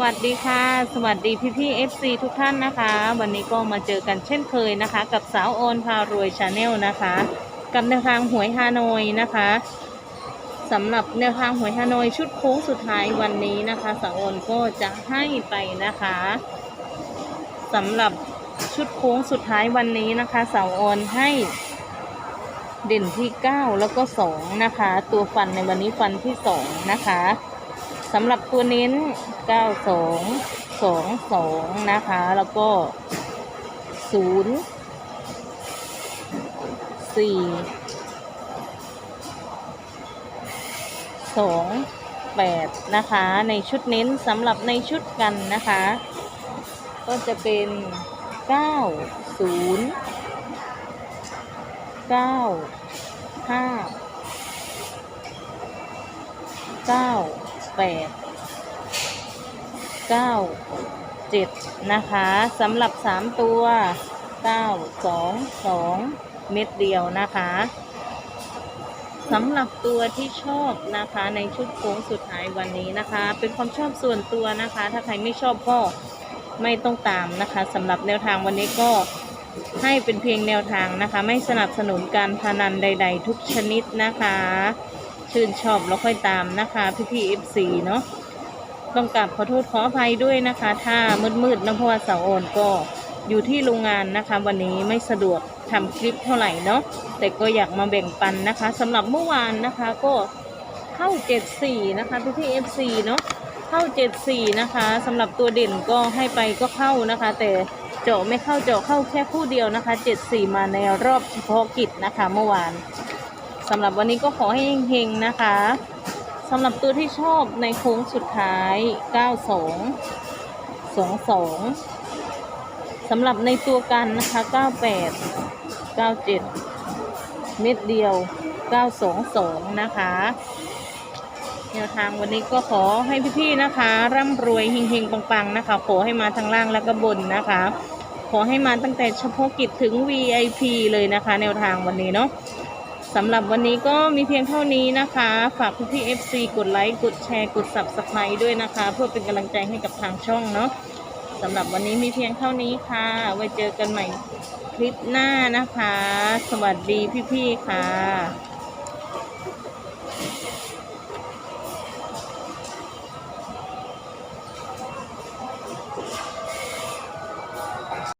วัสดีค่ะ สวัสดีพี่พี่ๆ FC ทุกท่านนะคะ วันนี้ก็มาเจอกันเช่นเคยนะคะ กับสาวโอนพารวยชาแนลนะคะ กับแนวทางหวยฮานอยนะคะสำหรับแนวทางหวยฮานอยชุดโค้งสุดท้ายวันนี้นะคะ สาวโอนก็จะให้ไปนะคะสำหรับชุดโค้งสุดท้ายวันนี้นะคะ สาวโอนให้เด่นที่ 9 แล้วก็ 2 นะคะ ตัวฟันในวันนี้ฟันที่ 2 นะคะ สำหรับตัวเน้น 92 22 นะคะ แล้วก็ 0 4 2 8 นะคะ ในชุดเน้นสำหรับในชุดกันนะคะ ก็จะเป็น 9 0 9 5เก้า แปดเก้าเจ็ดนะคะสำหรับสามตัวเก้าสองสองเม็ดเดียวนะคะสำหรับตัวที่ชอบนะคะในชุดโค้งสุดท้ายวันนี้นะคะ เป็นความชอบส่วนตัวนะคะ ถ้าใครไม่ชอบก็ไม่ต้องตามนะคะสำหรับแนวทางวันนี้ก็ ให้เป็นเพียงแนวทางนะคะ ไม่สนับสนุนการพนันใด ๆ ทุกชนิดนะคะ ชื่นชอบแล้วค่อยตามนะคะพี่พี่เอฟซีเนาะต้องกราบขอโทษขออภัยด้วยนะคะ ถ้ามืดๆนะเพราะว่าเสาโอนก็อยู่ที่โรงงานนะคะ วันนี้ไม่สะดวกทำคลิปเท่าไหร่เนาะแต่ก็อยากมาแบ่งปันนะคะสำหรับเมื่อวานนะคะก็เข้า 74 นะคะพี่พี่เอฟซีเนาะเข้า 74 นะคะสำหรับตัวเด่นก็ให้ไปก็เข้านะคะ แต่ เจาะไม่เข้าเจาะเข้าแค่คู่เดียวนะคะ74มาในรอบเฉพาะกิจนะคะเมื่อวานสำหรับวันนี้ก็ขอให้เฮงๆนะคะสำหรับตัวที่ชอบในโค้งสุดท้าย 92 22สำหรับในตัวกันนะคะ 98 97 เม็ดเดียว 922 นะคะแนวทางวันนี้ก็ขอให้พี่ๆนะคะ ร่ำรวยเฮงๆปังๆนะคะ ขอให้มาทางล่างแล้วก็บนนะคะ ขอให้มาตั้งแต่เฉพาะกิจถึง VIP เลยนะคะ แนวทางวันนี้เนาะสำหรับวันนี้ก็มีเพียงเท่านี้นะคะ ฝากพี่ๆ FC กดไลค์ กดแชร์ กด Subscribe ด้วยนะคะ เพื่อเป็นกำลังใจให้กับทางช่องเนาะสำหรับวันนี้มีเพียงเท่านี้ค่ะ ไว้เจอกันใหม่คลิปหน้านะคะ สวัสดีพี่ ๆ ค่ะ